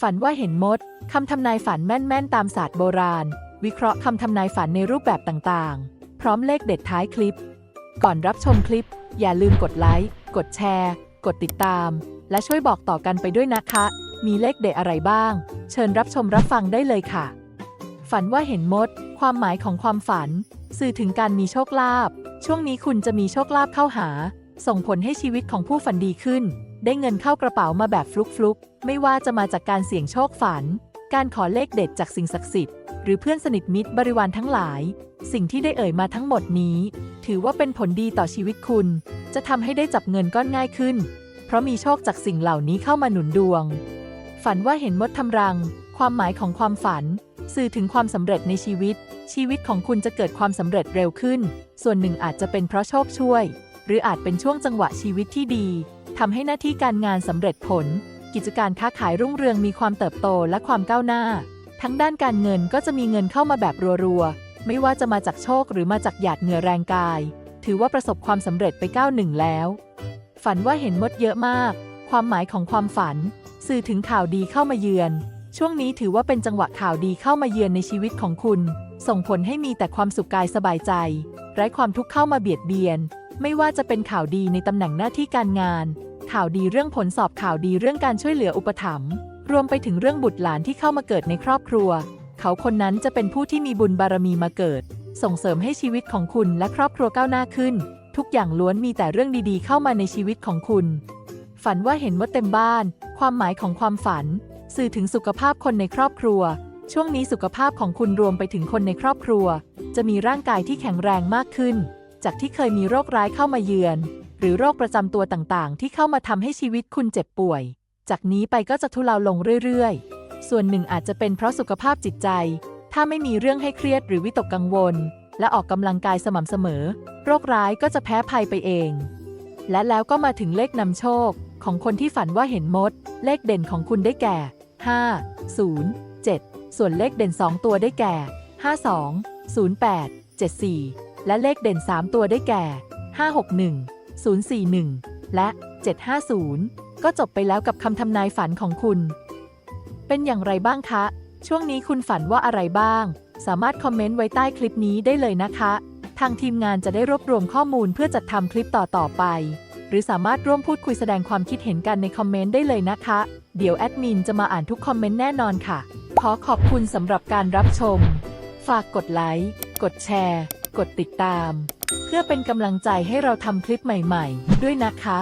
ฝันว่าเห็นมด คำทำนายฝันแม่นๆ ตามศาสตร์โบราณ วิเคราะห์คำทำนายฝันในรูปแบบต่างๆ พร้อมเลขเด็ดท้ายคลิป ก่อนรับชมคลิป อย่าลืมกดไลค์ กดแชร์ กดติดตาม และช่วยบอกต่อกันไปด้วยนะคะ มีเลขเด็ดอะไรบ้าง เชิญรับชมรับฟังได้เลยค่ะ ฝันว่าเห็นมด ความหมายของความฝัน สื่อถึงการมีโชคลาภ ช่วงนี้คุณจะมีโชคลาภเข้าหา ส่งผลให้ชีวิตของผู้ฝันดีขึ้น ได้เงินเข้ากระเป๋ามาแบบฟลุกๆ ไม่ว่าจะมาจากการเสี่ยงโชคฝัน การขอเลขเด็ดจากสิ่งศักดิ์สิทธิ์ หรือเพื่อนสนิทมิตรบริวารทั้งหลาย สิ่งที่ได้เอ่ยมาทั้งหมดนี้ ถือว่าเป็นผลดีต่อชีวิตคุณ จะทำให้ได้จับเงินก้อนง่ายขึ้น เพราะมีโชคจากสิ่งเหล่านี้เข้ามาหนุนดวง ฝันว่าเห็นมดทำรัง ความหมายของความฝัน สื่อถึงความสำเร็จในชีวิต ชีวิตของคุณจะเกิดความสำเร็จเร็วขึ้น ส่วนหนึ่งอาจจะเป็นเพราะโชคช่วย หรืออาจเป็นช่วงจังหวะชีวิตที่ดี ทำให้หน้าที่การงานสำเร็จผล กิจการค้าขายรุ่งเรืองมีความเติบโตและความก้าวหน้า ทั้งด้านการเงินก็จะมีเงินเข้ามาแบบรัวๆ ไม่ว่าจะมาจากโชคหรือมาจากหยาดเหงื่อแรงกาย ถือว่าประสบความสำเร็จไปก้าวหนึ่งแล้ว ฝันว่าเห็นมดเยอะมาก ความหมายของความฝัน สื่อถึงข่าวดีเข้ามาเยือน ช่วงนี้ถือว่าเป็นจังหวะข่าวดีเข้ามาเยือนในชีวิตของคุณ ส่งผลให้มีแต่ความสุขกายสบายใจ ไร้ความทุกข์เข้ามาเบียดเบียนไม่ว่าจะเป็นข่าวดีในตำแหน่งหน้าที่การงาน ข่าวดีเรื่องผลสอบข่าวดีเรื่องการช่วยเหลืออุปถัมภ์รวมไปถึงเรื่องบุตรหลานที่เข้ามาเกิดในครอบครัว เขาคนนั้นจะเป็นผู้ที่มีบุญบารมีมาเกิด ส่งเสริมให้ชีวิตของคุณและครอบครัวก้าวหน้าขึ้น ทุกอย่างล้วนมีแต่เรื่องดีๆ เข้ามาในชีวิตของคุณ ฝันว่าเห็นมดเต็มบ้าน ความหมายของความฝัน สื่อถึงสุขภาพคนในครอบครัว ช่วงนี้สุขภาพของคุณรวมไปถึงคนในครอบครัว จะมีร่างกายที่แข็งแรงมากขึ้น จากที่เคยมีโรคร้ายเข้ามาเยือน รือโรคประจำตัวต่างๆ ที่เข้ามาทำให้ชีวิตคุณเจ็บป่วย จากนี้ไปก็จะทุเลาลงเรื่อยๆ ส่วนหนึ่งอาจจะเป็นเพราะสุขภาพจิตใจ ถ้าไม่มีเรื่องให้เครียดหรือวิตกกังวล และออกกำลังกายสม่ำเสมอ โรคร้ายก็จะแพ้ภัยไปเอง และแล้วก็มาถึงเลขนำโชค ของคนที่ฝันว่าเห็นมด เลขเด่นของคุณได้แก่ 5 0 7 ส่วนเลขเด่น 2 ตัวได้แก่ 52 08 74 และเลขเด่น 3 ตัวได้แก่ 561 041 และ 750 ก็จบไปแล้วกับคำทำนายฝันของคุณ เป็นอย่างไรบ้างคะ ช่วงนี้คุณฝันว่าอะไรบ้าง สามารถคอมเมนต์ไว้ใต้คลิปนี้ได้เลยนะคะ ทางทีมงานจะได้รวบรวมข้อมูลเพื่อจัดทำคลิปต่อๆไป หรือสามารถร่วมพูดคุยแสดงความคิดเห็นกันในคอมเมนต์ได้เลยนะคะ เดี๋ยวแอดมินจะมาอ่านทุกคอมเมนต์แน่นอนค่ะ ขอขอบคุณสำหรับการรับชม ฝากกดไลค์ กดแชร์ กดติดตาม เพื่อเป็นกำลังใจให้เราทำคลิปใหม่ๆ ด้วยนะคะ